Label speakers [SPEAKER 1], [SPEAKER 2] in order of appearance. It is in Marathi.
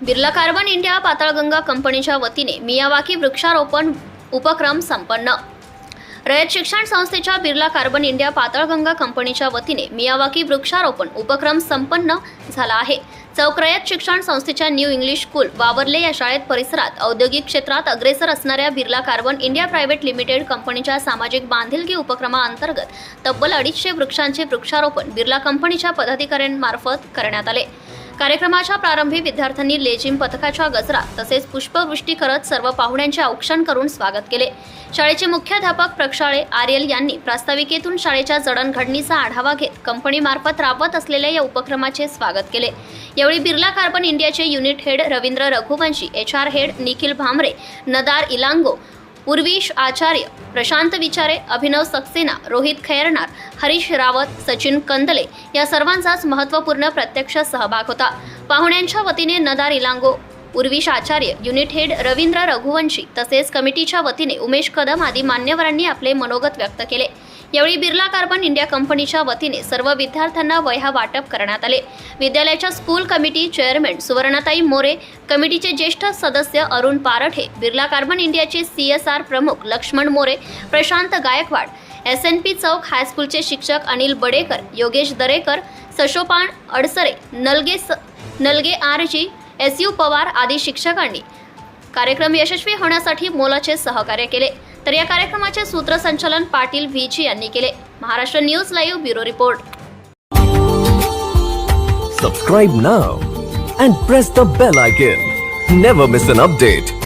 [SPEAKER 1] बिर्ला कार्बन इंडिया पाताळगंगा कंपनीच्या वतीने मियावाकी वृक्षारोपण उपक्रम संपन्न. रयत शिक्षण संस्थेच्या बिर्ला कार्बन इंडिया पातळगंगा कंपनीच्या वतीने मियावाकी वृक्षारोपण उपक्रम संपन्न झाला आहे. चौक शिक्षण संस्थेच्या न्यू इंग्लिश स्कूल वावरले या शाळेत परिसरात औद्योगिक क्षेत्रात अग्रेसर असणाऱ्या Birla carbon India private limited कंपनीच्या सामाजिक बांधिलकी उपक्रमाअंतर्गत तब्बल अडीचशे वृक्षांचे वृक्षारोपण बिर्ला कंपनीच्या पदाधिकाऱ्यांमार्फत करण्यात आले. कार्यक्रमाच्या प्रारंभी विद्यार्थ्यांनी लेझिम पथकाच्या गजरा तसेच पुष्पवृष्टी करत सर्व पाहुण्यांचे औक्षण करून स्वागत केले. शाळेचे मुख्याध्यापक प्रक्षाळे आर्यल यांनी प्रास्ताविकेतून शाळेच्या जडणघडणीचा आढावा घेत कंपनीमार्फत राबवत असलेल्या या उपक्रमाचे स्वागत केले. यावेळी बिर्ला कार्बन इंडियाचे unit head Ravindra Raghuvanshi H R head Nikhil Bhamre Nadar Ilango Urvish Acharya Prashant Vichare Abhinav Saxena Rohit Khairnar Harish Rawat Sachin Kandale या सर्वांचाच महत्त्वपूर्ण प्रत्यक्ष सहभाग होता. पाहुण्यांच्या वतीने नदार इलांगो उर्विश आचार्य युनिट हेड रवींद्र रघुवंशी तसेच कमिटीच्या वतीने उमेश कदम आदी मान्यवरांनी आपले मनोगत व्यक्त केले. यावेळी बिर्ला कार्बन इंडिया कंपनीच्या वतीने सर्व विद्यार्थ्यांना वह्या वाटप करण्यात आले. विद्यालयाच्या school committee chairman Suvarnatai More कमिटीचे ज्येष्ठ सदस्य अरुण पारठे बिर्ला कार्बन इंडियाचे सी एस आर प्रमुख Laxman More Prashant Gaikwad S N P चौक हायस्कूलचे शिक्षक अनिल बडेकर योगेश दरेकर सशोपान अडसरे नलगे स Nalge R G S U Pawar आदी शिक्षकांनी कार्यक्रम यशस्वी होण्यासाठी मोलाचे सहकार्य केले. तर या कार्यक्रमाचे सूत्रसंचालन पाटील व्हीजी यांनी केले. Maharashtra news live bureau report.
[SPEAKER 2] Subscribe now and press the bell icon never miss an update